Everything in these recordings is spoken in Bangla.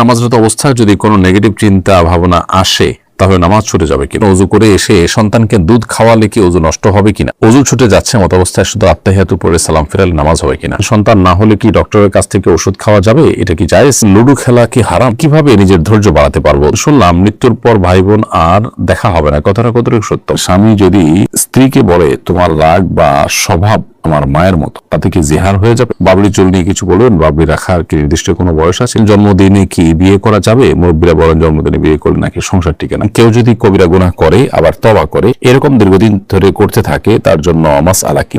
নামাজরত অবস্থায় যদি কোনো নেগেটিভ চিন্তা ভাবনা আসে, তাহলে নামাজ ছুটে যাবে কিনা? অজু করে এসে সন্তানকে দুধ খাওয়ালে কি অজু নষ্ট হবে কিনা? অজু ছুটে যাচ্ছে মত অবস্থায় শুধু আত্মাহিয়াতু পরে সালাম ফেরালে নামাজ হবে কিনা? সন্তান না হলে কি ডক্টরের কাছ থেকে ওষুধ খাওয়া যাবে? এটা কি জায়েজ? লুডু খেলা কি হারাম? কীভাবে নিজের ধৈর্য বাড়াতে পারব? শুনলাম মৃত্যুর পর ভাই বোন আর দেখা হবে না। কথাটা কতটুকু সত্য? স্বামী যদি স্ত্রীকে বলে, তোমার রাগ বা স্বভাব আমার মায়ের মতো। তাতে কি জেহার হয়ে যাবে? বাবলি চুল নিয়ে কিছু বলবেন? বাবরি রাখার কি নির্দিষ্ট কোনো বয়স আছে? জন্মদিনে কি বিয়ে করা যাবে? মুরব্বীরা বলেন জন্মদিনে বিয়ে করলে নাকি সংসার টিকে না। কেউ যদি কবিরা গুনাহ করে, আবার তবা করে, এরকম দীর্ঘদিন ধরে করতে থাকে, তার জন্য মাস আলা কি?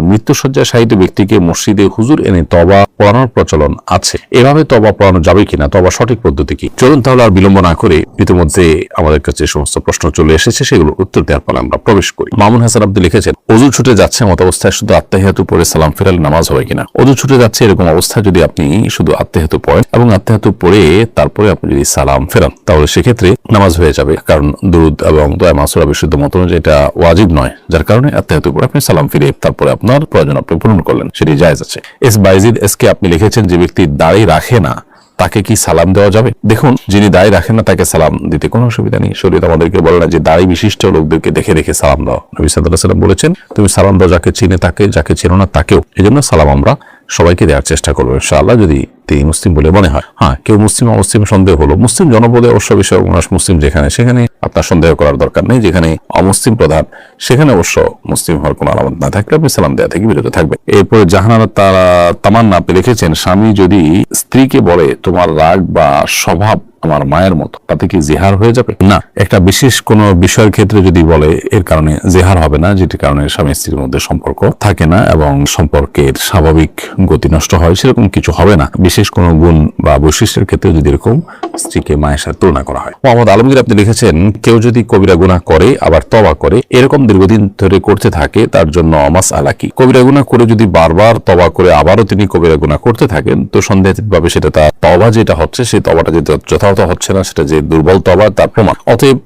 শাহিত ব্যক্তিকে মসজিদে হুজুর এনে তবা পড়ানোর প্রচলন আছে। এভাবে তবা পড়ানো যাবে কিনা? তবা সঠিক পদ্ধতি কি? চলুন তাহলে আর বিলম্ব না করে ইতিমধ্যে আমাদের কাছে সমস্ত প্রশ্ন চলে এসেছে সেগুলো উত্তর দেওয়ার ফলে আমরা প্রবেশ করি। মামুন হাসান আব্দুল লিখেছেন, অজু ছুটে যাচ্ছে মত অবস্থায় শুধু আত্মাহিয়াতু পড়ে সালাম ফেরালে নামাজ হবে কিনা? অজু ছুটে যাচ্ছে, এরকম অবস্থায় যদি আপনি শুধু আত্মাহিয়াতু পড়েন এবং আত্মাহিয়াতু পড়ে তারপরে আপনি যদি সালাম ফেরান, তাহলে সেক্ষেত্রে নামাজ হয়ে যাবে। কারণ দুরুদ এবং দয়া মাসুরা বিশুদ্ধ মত অনুযায়ী এটা ওয়াজিব নয়, যার কারণে আত্মীয়ত পরে আপনি সালাম ফিরে তারপরে আপনার প্রয়োজন আপনি পূরণ করলেন। সেটি জায়েজ আছে। এস বাইজিদ এস কে আপনি লিখেছেন, যে ব্যক্তি দাড়ি রাখে না তাকে কি সালাম দেওয়া যাবে? দেখুন, যিনি দায় রাখেন না, তাকে সালাম দিতে কোনো অসুবিধা নেই। শরীর আমাদেরকে বলে না যে দাড়ি বিশিষ্ট লোকদেরকে দেখে দেখে সালাম দাও। নবী সাল্লাহ সাল্লাম বলেছেন, তুমি সালাম দাও যাকে চিনে তাকে, যাকে চেনো না তাকেও। এই জন্য সালাম আমরা সবাইকে দেওয়ার চেষ্টা করব, ইনশাআল্লাহ, যদি তিনি মুসলিম বলে মনে হয়। হ্যাঁ কেউ মুসলিম, অমুসলিম সন্দেহ হলো। মুসলিম জনপদে অবশ্য বিষয় মুসলিম যেখানে সেখানে আপনার সন্দেহ করার দরকার নেই, যেখানে অমুসলিম প্রধান, সেখানে অবশ্য মুসলিম হওয়ার কোনো আলামত না থাকলে আপনি সালাম দেওয়া থেকে বিরত থাকবে এরপরে জাহানারা তারা তামান্না লিখেছেন স্বামী যদি স্ত্রীকে বলে তোমার রাগ বা স্বভাব আমার মায়ের মতো। তাতে কি জেহার হয়ে যাবে? না, একটা বিশেষ কোন বিষয়ের ক্ষেত্রে যদি বলে, এর কারণে জেহার হবে না, যেটির কারণে স্বামী স্ত্রীর মধ্যে সম্পর্ক থাকে না এবং সম্পর্কের স্বাভাবিক গতি নষ্ট হয়, সেরকম কিছু হবে না। বিশেষ কোনো গুণ বা বৈশিষ্ট্যের ক্ষেত্রে যদি এরকম স্ত্রীকে মায়ের সাথে তুলনা করা হয়। মোহাম্মদ আলমগীর, আপনি লিখেছেন, কেউ যদি কবিরা গুণা করে, আবার তবা করে, এরকম দীর্ঘদিন ধরে করতে থাকে, তার জন্য অমাস আলাকি কবিরা গুণা করে যদি বারবার তবা করে, আবারও তিনি কবিরা গুণা করতে থাকেন, তো সন্দেহিতভাবে সেটা তার তবা যেটা হচ্ছে, সেই তবাটা যেটা যথাযথ হচ্ছে না, সেটা যে দুর্বল তবা, তার প্রমাণ। অতএব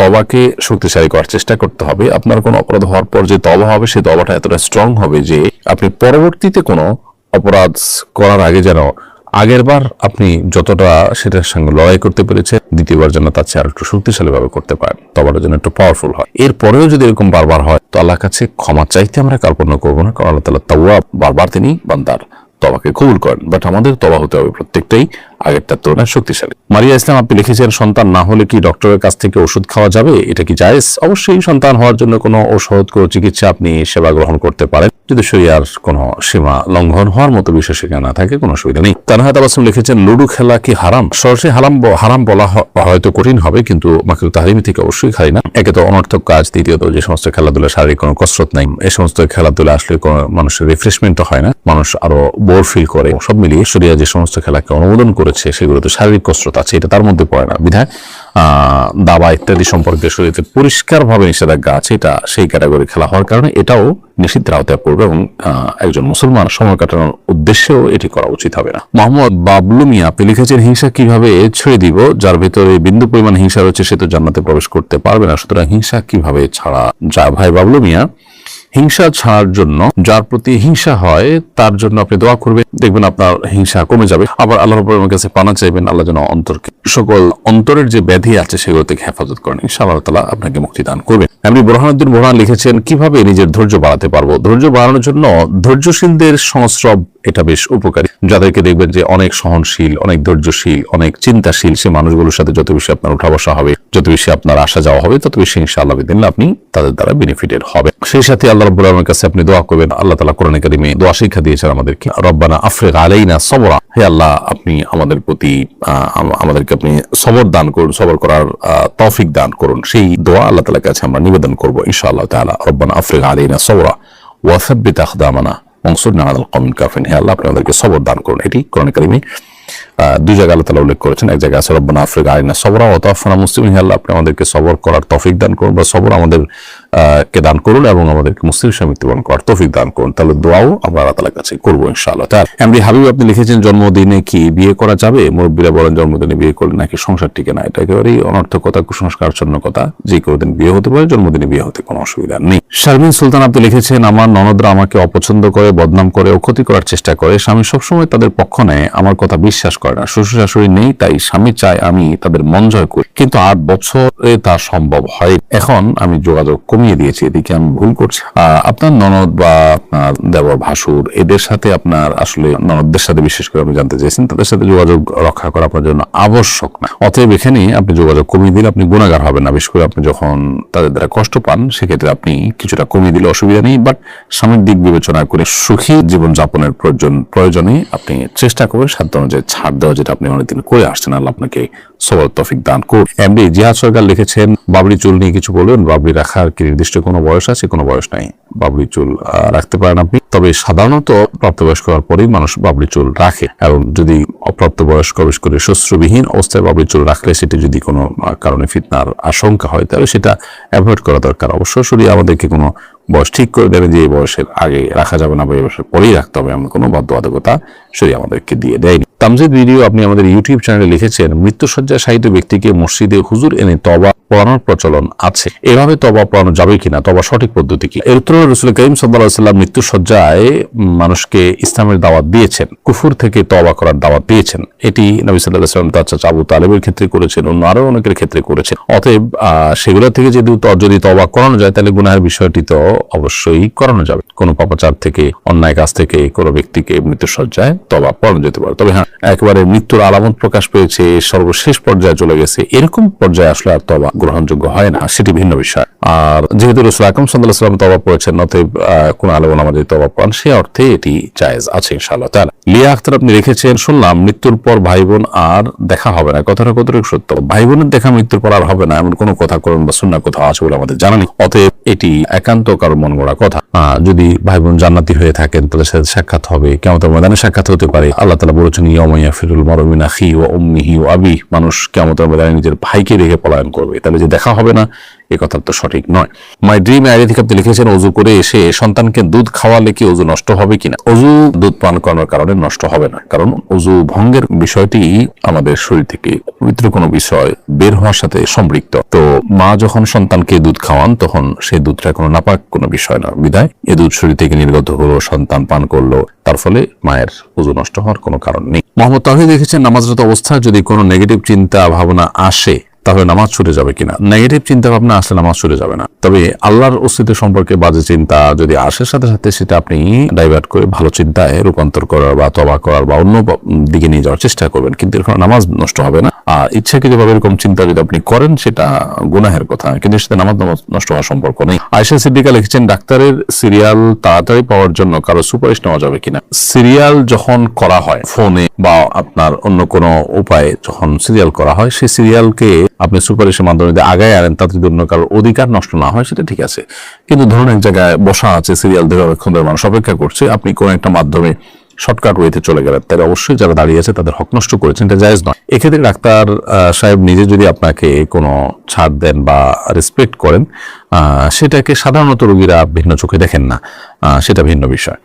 তবাকে শক্তিশালী করার চেষ্টা করতে হবে। আপনার কোনো অপরাধ হওয়ার পর যে তবা হবে সেই তবাটা এতটা স্ট্রং হবে যে আপনি পরবর্তীতে কোনো অপরাধ করার আগে যেন আগের বার আপনি যতটা সেটার সঙ্গে লড়াই করতে পেরেছেন, দ্বিতীয়বার যেন তার চেয়ে আর একটু শক্তিশালী ভাবে করতে পারেন। তবাটা যেন একটু পাওয়ারফুল হয়। এরপরেও যদি এরকম বারবার হয়, তো আল্লাহ কাছে ক্ষমা চাইতে আমরা কার্পণ্য করব না। কারণ আল্লাহ তালা তাওয়া বারবার তিনি বান্দার। তবাকে কবুল করেন বাট আমাদের তবা হতে হবে প্রত্যেকটাই আগেরটার তুলনায় শক্তিশালী। মারিয়া ইসলাম, আপনি লিখেছেন, সন্তান না হলে কি ডক্টরের কাছ থেকে ওষুধ খাওয়া যাবে? এটা কি জায়েজ? অবশ্যই সন্তান হওয়ার জন্য কোনো ঔষধ, কোনো চিকিৎসা আপনি সেবা গ্রহণ করতে পারেন। যদি শরিয়ার কোনো সীমা লঙ্ঘন হওয়ার মতো বিষয় সেখানে না থাকে, কোনো অসুবিধা নেই। তানহা তাবাসুম লিখেছেন, লুডু খেলা কি হারাম? সরাসরি হারাম হারাম বলা হয়তো কঠিন হবে, কিন্তু মাকিল তাহারিমি থেকে অবশ্যই খাই না। একে তো অনর্থক কাজ, দ্বিতীয়ত যে সমস্ত খেলাধুলা শারীরিক কোনো কসরত নাই এই সমস্ত খেলাধুলা আসলে কোনো মানুষের রিফ্রেশমেন্ট হয় না, মানুষ আরও বোর ফিল করে। সব মিলিয়ে শরিয়া যে সমস্ত খেলাকে অনুমোদন করেছে, সেগুলোতে শারীরিক কসরত আছে, এটা তার মধ্যে পড়ে না। বিধায় দাবা ইত্যাদি সম্পর্কে শরীরে পরিষ্কারভাবে নিষেধাজ্ঞা আছে, এটা সেই ক্যাটাগরি খেলা হওয়ার কারণে এটাও নিষিদ্ধের আওতায় পড়বে এবং একজন মুসলমান সময় কাটানোর উদ্দেশ্যেও এটি করা উচিত হবে না। মোহাম্মদ বাবলু মিয়া, আপনি লিখেছেন হিংসা কীভাবে ছেড়ে দিব? যার ভেতরে বিন্দু পরিমাণ হিংসা রয়েছে, সে তো জান্নাতে প্রবেশ করতে পারবে না। সুতরাং হিংসা কীভাবে ছাড়া যা ভাই বাবলু মিয়া হিংসা ছাড়ার জন্য, যার প্রতি হিংসা হয়, তার জন্য আপনি দোয়া করবেন। দেখবেন আপনার হিংসা কমে যাবে। আবার উপর আমার কাছে পানা চাইবেন, আল্লাহ যেন অন্তরকে, সকল অন্তরের যে ব্যাধি আছে, সেগুলো থেকে হেফাজত করেন। ইনশাআল্লাহ তালা আপনাকে মুক্তি দান করবেন। আপনি বোরহানুদ্দিন বোরহান লিখেছেন, কীভাবে নিজের ধৈর্য বাড়াতে পারব? ধৈর্য বাড়ানোর জন্য ধৈর্যশীলদের সংস্রব এটা বেশ উপকারী। যাদেরকে দেখবেন যে অনেক সহনশীল, অনেক ধৈর্যশীল, অনেক চিন্তাশীল, সে মানুষগুলোর সাথে যত বেশি আপনার উঠা বসা হবে, যত বেশি আপনার আসা যাওয়া হবে, তত বেশি ইনশাআল্লাহ বিদিন আপনি তাদের দ্বারা বেনিফিটেড হবে সেই সাথে আল্লাহ রব্বুল কাছে আপনি দোয়া করবেন, আল্লাহ তালা কোরআন কারিমে দোয়া শিক্ষা দিয়েছেন আমাদেরকে। রব্বানা আফরিক আলাইনা সবরা। হে আল্লাহ, আপনি আমাদের প্রতি আমাদেরকে আপনি সবর দান করুন, সবর করার তৌফিক দান করুন। সেই দোয়া আল্লাহ তালার কাছে আমরা নিবেদন করব ইনশাআল্লাহ তাআলা। রব্বানা আফরিক আলাইনা সবরা ওয়াসাব্বিত আখদামানা মনসুরনা আলাল কওমিল কাফিরিন। হে আল্লাহ, আপনি আমাদেরকে সবর দান করুন। এটি কোরআন কারিমে দুই জায়গায় আল্লাহ উল্লেখ করেছেন। এক জায়গায় আছে, রব্বানা আফরিকা আইনা সবরা ও মুসলিম আল্লাহ, আপনি আমাদেরকে সবর করার তৌফিক দান করুন বা সবর আমাদের কে দান করুন এবং আমাদেরকে মুসলিম স্বামী মৃত্যুবরণ করার তৌফিক দান করুন। তাহলে দোয়াও আমরা আল্লাহ তালার কাছে করব ইনশাআল্লাহ। তার এমডি হাবিব, আপনি লিখেছেন, জন্মদিনে কি বিয়ে করা যাবে? মুরব্বীরা বলেন, জন্মদিনে বিয়ে করলে নাকি সংসার টিকে না। এটা একেবারেই অনর্থকতা কুসংস্কার কথা। যে কোনো দিন বিয়ে হতে পারে, জন্মদিনে বিয়ে হতে কোনো অসুবিধা নেই। শারমিন সুলতান, আপনি লিখেছেন, আমার ননদরা আমাকে অপছন্দ করে, বদনাম করে ও ক্ষতি করার চেষ্টা করে। স্বামী সবসময় তাদের পক্ষ নেয়, আমার কথা বিশ্বাস করে। না শ্বশুর শাশুড়ি নেই, তাই স্বামী চায় আমি তাদের মন জয় করি। কিন্তু আট বছরে তা সম্ভব হয়। এখন আমি যোগাযোগ কমিয়ে দিয়েছি, এদিকে আমি ভুল করছি। আপনার ননদ বা আপনার দেবর ভাসুর, এদের সাথে আপনার আসলে ননদদের সাথে বিশেষ করে আপনি জানতে চেয়েছেন, তাদের সাথে যোগাযোগ রক্ষা করা আপনার জন্য আবশ্যক না। অতএব এখানে আপনি যোগাযোগ কমিয়ে দিলে আপনি গুণাগার হবেন না। বিশেষ করে আপনি যখন তাদের দ্বারা কষ্ট পান, সেক্ষেত্রে আপনি কিছুটা কমিয়ে দিলে অসুবিধা নেই। বাট স্বামীর দিক বিবেচনা করে সুখী জীবনযাপনের প্রয়োজন প্রয়োজনে আপনি চেষ্টা করবেন সাধ্য অনুযায়ী ছাড় দেওয়া যেটা আপনি অনেকদিন করে আসছেন আল্লাহ আপনাকে সবল তফিক দান করুন। এমডি জিহাদ সরকার লিখেছেন, বাবরি চুল নিয়ে কিছু বলবেন, বাবরি রাখার কি নির্দিষ্ট কোনো বয়স আছে? কোনো বয়স নাই। বাবরি চুল রাখতে পারেন আপনি। তবে সাধারণত প্রাপ্তবয়স্ক হওয়ার পরেই মানুষ বাবরি চুল রাখে। এবং যদি অপ্রাপ্ত বয়স্ক বিশেষ করে শস্ত্রবিহীন অবস্থায় বাবরি চুল রাখলে সেটি যদি কোনো কারণে ফিতনার আশঙ্কা হয়, তাহলে সেটা অ্যাভয়েড করা দরকার। অবশ্য শরীর আমাদেরকে কোনো বয়স ঠিক করে দেবে যে এই বয়সের আগে রাখা যাবে না বা এই বয়সের পরেই রাখতে হবে এমন কোনো বাধ্যবাধকতা শরীর আমাদেরকে দিয়ে দেয়নি। তামজিদ ভিডিও আপনি আমাদের ইউটিউব চ্যানেলে লিখেছেন শাহিত ব্যক্তিকে মসজিদে হুজুর এনে তবা পড়ানোর প্রচলন আছে। এভাবে তবা পড়ানো যাবে কিনা? তবা সঠিক পদ্ধতি কি? এর উত্তরে রসুল করিম সাল্লাহ সাল্লাম মৃত্যুসজ্জায় উম, মানুষকে ইসলামের দাওয়াত দিয়েছেন। কুফুর থেকে তবা করার দাওয়াত দিয়েছেন। এটি নবী সাল্লাহ সাল্লাম তার চাচা আবু তালেবের ক্ষেত্রে করেছেন অন্য আরও অনেকের ক্ষেত্রে করেছেন। অতএব সেগুলো থেকে যদি যদি তবা করানো যায় তাহলে গুনাহের বিষয়টি তো অবশ্যই করানো যাবে। কোনো পাপাচার থেকে অন্যায় কাজ থেকে কোনো ব্যক্তিকে মৃত্যু মৃত্যুসজ্জায় তবা পড়ানো যেতে পারে। তবে হ্যাঁ একেবারে মৃত্যুর আলামত প্রকাশ পেয়েছে সর্বশেষ পর্যায়ে চলে গেছে। এরকম পর্যায়ে আসলে আর তবা গ্রহণযোগ্য হয় না। সেটি ভিন্ন বিষয়। আর যেহেতু রসুল আকম সাল্লাহ তবা পড়েছেন অতএব কোন আলম আমাদের তবা পান সে অর্থে এটি জায়েজ আছে ইনশাআল্লাহ তাহলে লিয়া আখতার আপনি রেখেছেন, শুনলাম, মৃত্যুর পর ভাই বোন আর দেখা হবে না। কথাটা কতটুকু সত্য? ভাই বোনের দেখা মৃত্যুর পর আর হবে না, এমন কোনো কথা করুন বা শুননা কোথাও আছে বলে আমাদের জানানি অতএব এটি একান্ত কারও মন গড়া কথা। যদি ভাই বোন জান্নাতি হয়ে থাকেন তাদের সাথে সাক্ষাৎ হবে কেমন ময়দানে সাক্ষাৎ হতে পারে। আল্লাহ তালা বলেছেন ইয়মাইয়া ফিরুল মরমিনা হি ও উম্মিহি ও আবি মানুষ কেমন ময়দানে নিজের ভাইকে রেখে পলায়ন করবে। তাহলে যে দেখা হবে না এ কথা তো সঠিক নয়। মাই ড্রিম আইডি থেকে আপনি লিখেছেন, অজু করে এসে সন্তানকে দুধ খাওয়ালে কি অজু নষ্ট হবে কিনা অজু দুধ পান করানোর কারণে নষ্ট হবে না। কারণ অজু ভঙ্গের বিষয়টি আমাদের শরীর থেকে পবিত্র কোনো বিষয় বের হওয়ার সাথে সম্পৃক্ত। তো মা যখন সন্তানকে দুধ খাওয়ান, তখন সেই দুধটা কোনো নাপাক কোনো বিষয় না। বিদায়। এ দুধ শরীর থেকে নির্গত হলো, সন্তান পান করল। তার ফলে মায়ের অজু নষ্ট হওয়ার কোনো কারণ নেই। মোহাম্মদ তাহিদ দেখেছেন নামাজরত অবস্থায় যদি কোনো নেগেটিভ চিন্তা ভাবনা আসে তাহলে নামাজ ছুটে যাবে কিনা? নেগেটিভ চিন্তা ভাবনা আসলে নামাজ ছুটে যাবে না। তবে আল্লাহর অস্তিত্ব সম্পর্কে বাজে চিন্তা যদি আসে, সাথে সাথে সেটা আপনি ডাইভার্ট করে ভালো চিন্তায় রূপান্তর করার বা তবা করার বা অন্য দিকে নিয়ে যাওয়ার চেষ্টা করবেন। কিন্তু এরকম নামাজ নষ্ট হবে না। আর ইচ্ছাকৃতভাবে এরকম চিন্তা যদি আপনি করেন, সেটা গুনাহের কথা। কিন্তু সেটা নামাজ নষ্ট হওয়ার সম্পর্ক নেই। আয়সা সিদ্দিকা লিখেছেন, ডাক্তারের সিরিয়াল তাড়াতাড়ি পাওয়ার জন্য কারও সুপারিশ নেওয়া যাবে কিনা? সিরিয়াল যখন করা হয় ফোনে বা আপনার অন্য কোনো উপায়ে যখন সিরিয়াল করা হয়, সেই সিরিয়ালকে আপনি সুপারিশের মাধ্যমে যদি আগায় আনেন, তাতে যদি অন্য কারোর অধিকার নষ্ট না হয়, সেটা ঠিক আছে। কিন্তু ধরুন এক জায়গায় বসা আছে সিরিয়াল ধরে অনেকক্ষণ ধরে মানুষ, অপেক্ষা করছে, আপনি কোন একটা মাধ্যমে শর্টকাট ওয়েতে চলে গেলেন, তাহলে অবশ্যই যারা দাঁড়িয়ে আছে, তাদের হক নষ্ট করেছেন, এটা জায়েজ নয়। এক্ষেত্রে ডাক্তার সাহেব নিজে যদি আপনাকে কোনো ছাড় দেন বা রেসপেক্ট করেন সেটাকে সাধারণত রোগীরা ভিন্ন চোখে দেখেন না সেটা ভিন্ন বিষয়।